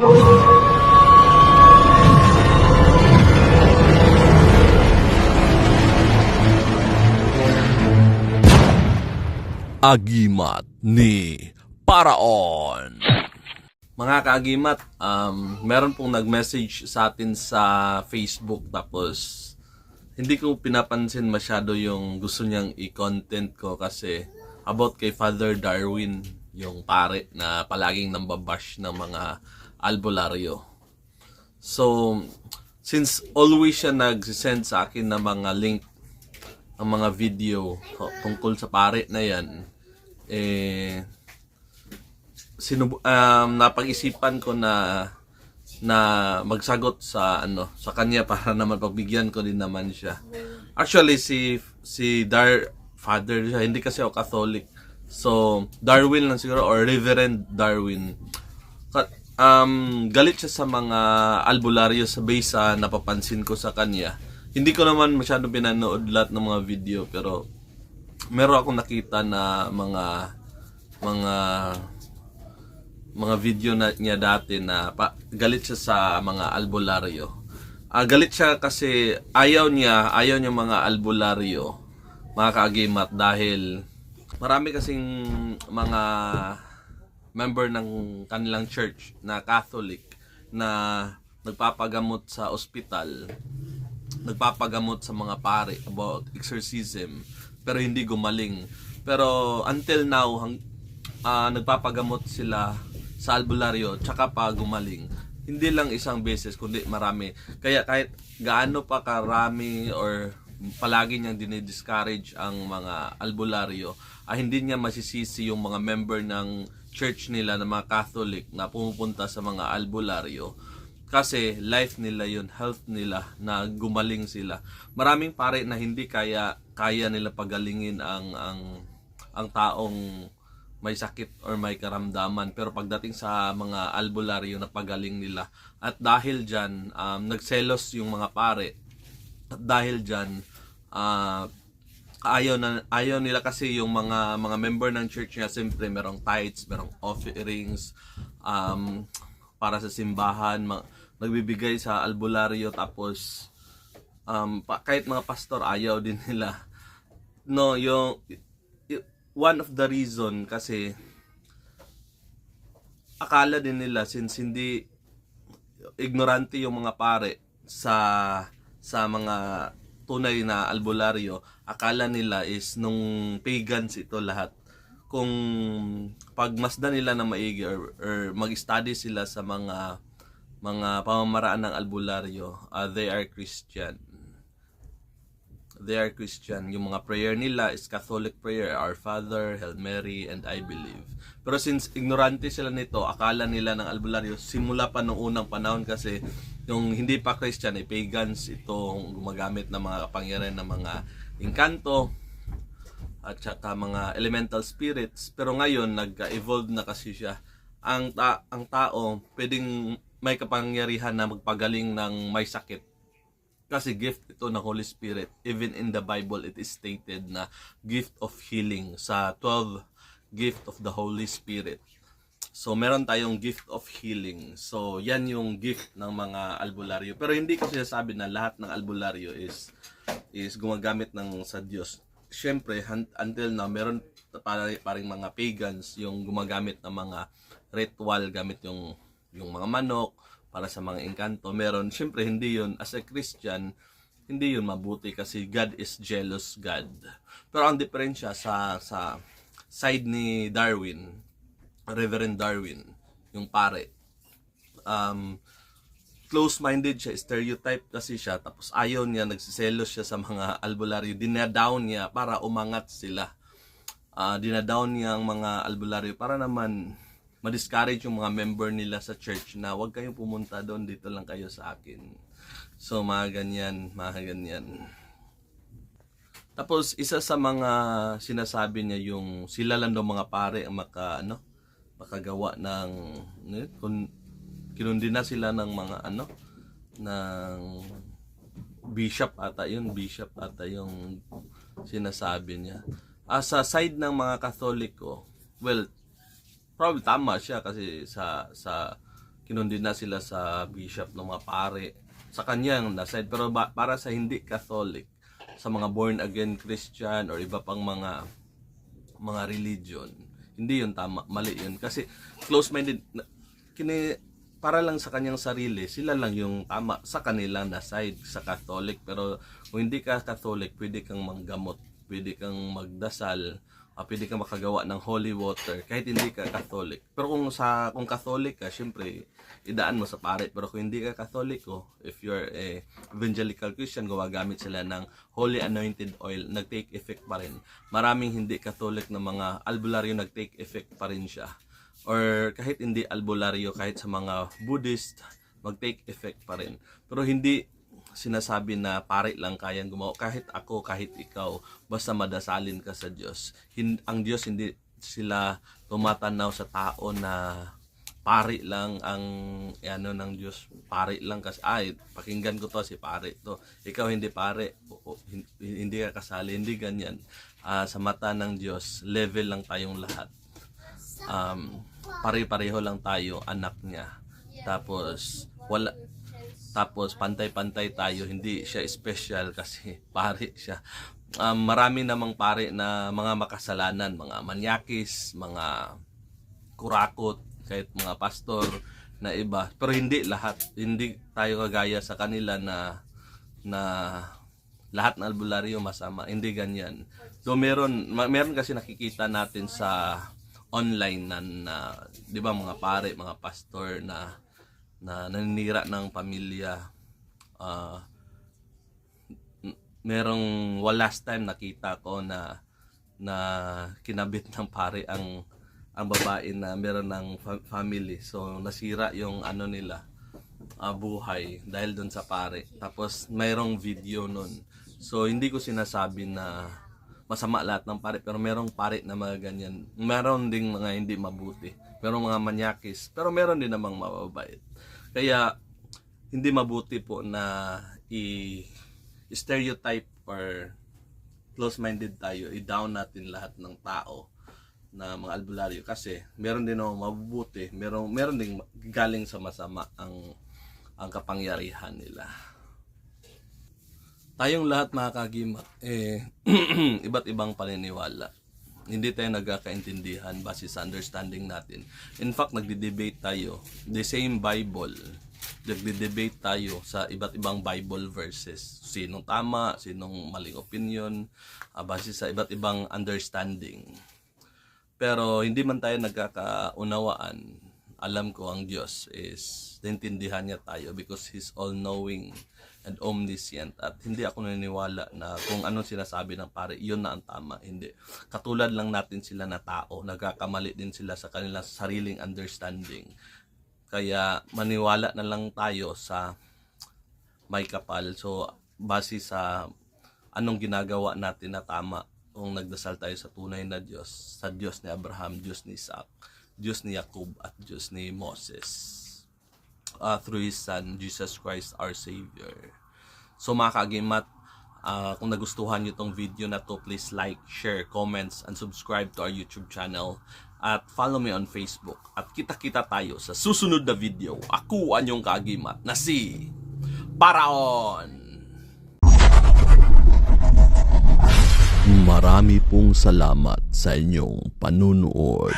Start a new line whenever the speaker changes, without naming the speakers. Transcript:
Agimat ni Paraon. Mga kaagimat, um, meron pong nag-message sa atin sa Facebook tapos hindi ko pinapansin masyado yung gusto niyang i-content ko kasi about kay Father Darwin, yung pare na palaging nambabash ng mga albularyo. So, since always siya nag-send sa akin ng mga link ang mga video tungkol sa pare na yan, eh, sinub- um, napag-isipan ko na na magsagot sa ano sa kanya para naman pagbigyan ko din naman siya. Actually si si Dar father siya hindi kasi ako Catholic. So Darwin lang siguro or Reverend Darwin. Um, galit siya sa mga albularyo sa base sa napapansin ko sa kanya. Hindi ko naman masyado pinanood lahat ng mga video pero meron akong nakita na mga mga mga video na niya dati na pa, galit siya sa mga albularyo. Ah, galit siya kasi ayaw niya, ayaw niya mga albularyo, mga kaagimat dahil marami kasing mga member ng kanilang church na Catholic na nagpapagamot sa ospital, nagpapagamot sa mga pare about exorcism, pero hindi gumaling. Pero until now, hang, ah, nagpapagamot sila sa albularyo tsaka pa gumaling. Hindi lang isang beses kundi marami. Kaya kahit gaano pa karami or palagi niyang dinidiscourage ang mga albularyo, ah, hindi niya masisisi yung mga member ng church nila na mga Catholic na pumupunta sa mga albularyo kasi life nila yun, health nila na gumaling sila. Maraming pare na hindi kaya kaya nila pagalingin ang ang ang taong may sakit or may karamdaman pero pagdating sa mga albularyo na pagaling nila at dahil diyan um, nagselos yung mga pare at dahil diyan ah, ayaw na ayaw nila kasi yung mga mga member ng church niya siyempre merong tithes, merong offerings um, para sa simbahan, ma- nagbibigay sa albularyo tapos um, pa- kahit mga pastor ayaw din nila. No, yung one of the reason kasi akala din nila since hindi ignorante yung mga pare sa sa mga tunay na albularyo, akala nila is nung pagans ito lahat. Kung pagmasdan nila na maigi or, or mag-study sila sa mga mga pamamaraan ng albularyo, uh, they are Christian. They are Christian. Yung mga prayer nila is Catholic prayer, Our Father, Hail Mary, and I believe. Pero since ignorante sila nito, akala nila ng albularyo, simula pa nung unang panahon kasi yung hindi pa Christian, ay pagans, itong gumagamit ng mga kapangyarihan ng mga inkanto, at saka mga elemental spirits. Pero ngayon, nag-evolve na kasi siya. Ang, ta- ang tao, pwedeng may kapangyarihan na magpagaling ng may sakit. Kasi gift ito ng Holy Spirit. Even in the Bible, it is stated na gift of healing sa 12 gift of the Holy Spirit. So, meron tayong gift of healing. So, yan yung gift ng mga albularyo. Pero hindi ko sinasabi na lahat ng albularyo is is gumagamit ng sa Diyos. Siyempre, until now, meron para, paring mga pagans yung gumagamit ng mga ritual gamit yung yung mga manok para sa mga engkanto. Meron, siyempre, hindi yun. As a Christian, hindi yun mabuti kasi God is jealous God. Pero ang diferensya sa sa side ni Darwin, Reverend Darwin, yung pare, um, close-minded siya, stereotype kasi siya, tapos ayaw niya, nagsiselos siya sa mga albularyo, dinadown niya para umangat sila. Ah, dinadown niya ang mga albularyo para naman ma-discourage yung mga member nila sa church na huwag kayong pumunta doon, dito lang kayo sa akin. So, mga ganyan, mga ganyan. Tapos, isa sa mga sinasabi niya yung sila lang daw mga pare ang maka, ano, makagawa ng, ano, kung kinundi na sila ng mga, ano, ng bishop ata yun, bishop ata yung sinasabi niya. Ah, sa side ng mga Katoliko, well, probably tama siya kasi sa sa kinundina sila sa bishop ng mga pare sa kanyang na side pero ba- para sa hindi Catholic sa mga born again Christian or iba pang mga mga religion hindi yun tama. Mali yun. Kasi close-minded kini para lang sa kanyang sarili sila lang yung tama sa kanilang na side sa Catholic. Pero kung hindi ka Catholic pwede kang manggamot pwede kang magdasal ah, pwede kang makagawa ng holy water kahit hindi ka Catholic. Pero kung sa kung Catholic ka syempre idaan mo sa pare pero kung hindi ka Katoliko if you're a evangelical Christian gumagamit sila ng holy anointed oil nag-take effect pa rin. Maraming hindi Catholic na mga albularyo nag-take effect pa rin siya. Or kahit hindi albularyo kahit sa mga Buddhist mag-take effect pa rin. Pero hindi sinasabi na pare lang kayang gumawa. Kahit ako kahit ikaw basta madasalin ka sa Diyos. Hin- ang Diyos hindi sila tumatanaw sa tao na pare lang ang ano ng Diyos. Pare lang kasi ay pakinggan ko to si pare to. Ikaw hindi pare o- o, hin- hindi ka kasali hindi ganyan. Ah, sa mata ng Diyos level lang tayong lahat. Um, pare-pareho lang tayo anak niya. Tapos wala tapos pantay-pantay tayo hindi siya special kasi pare siya. Um, marami namang pare na mga makasalanan mga manyakis mga kurakot kahit mga pastor na iba. Pero hindi lahat hindi tayo kagaya sa kanila na na lahat ng albularyo masama hindi ganyan. So meron meron kasi nakikita natin sa online na, na 'di ba mga pare mga pastor na na naninira ng pamilya. M- merong well, last time nakita ko na na kinabit ng pare ang ang babae na meron ng fa- family. So nasira yung ano nila ah, buhay dahil doon sa pare. Tapos mayroong video nun. So hindi ko sinasabi na masama lahat ng pare pero merong pare na mga ganyan. Meron ding mga hindi mabuti. Merong mga manyakis pero meron din namang mababait kaya hindi mabuti po na i stereotype or close-minded tayo, i-down natin lahat ng tao na mga albularyo kasi meron din ako mabubuti, meron meron ding galing sa masama ang ang kapangyarihan nila. Tayong lahat mga kagimat, eh, iba't ibang paniniwala. Hindi tayo nagkakaintindihan base sa understanding natin. In fact, nagde-debate tayo. The same Bible, nagde-debate tayo sa iba't ibang Bible verses. Sinong tama, sinong maling opinion, ah, base sa iba't ibang understanding. Pero hindi man tayo nagkakaunawaan, alam ko ang Diyos is naintindihan niya tayo because He's all-knowing and omniscient at hindi ako naniniwala na kung anong sinasabi ng pare, yun na ang tama. Hindi. Katulad lang natin sila na tao, nagkakamali din sila sa kanilang sariling understanding. Kaya maniwala na lang tayo sa may kapal. So, base sa anong ginagawa natin na tama kung nagdasal tayo sa tunay na Diyos, sa Diyos ni Abraham, Diyos ni Isaac, Diyos ni Jacob, at Diyos ni Moses. Uh, through His Son, Jesus Christ, our Savior. So mga kagimat, ah, kung nagustuhan nyo tong video na to, please like, share, comments, and subscribe to our YouTube channel. At follow me on Facebook. At kita-kita tayo sa susunod na video. Ako ang inyong kagimat na si Paraon!
Marami pong salamat sa inyong panunood.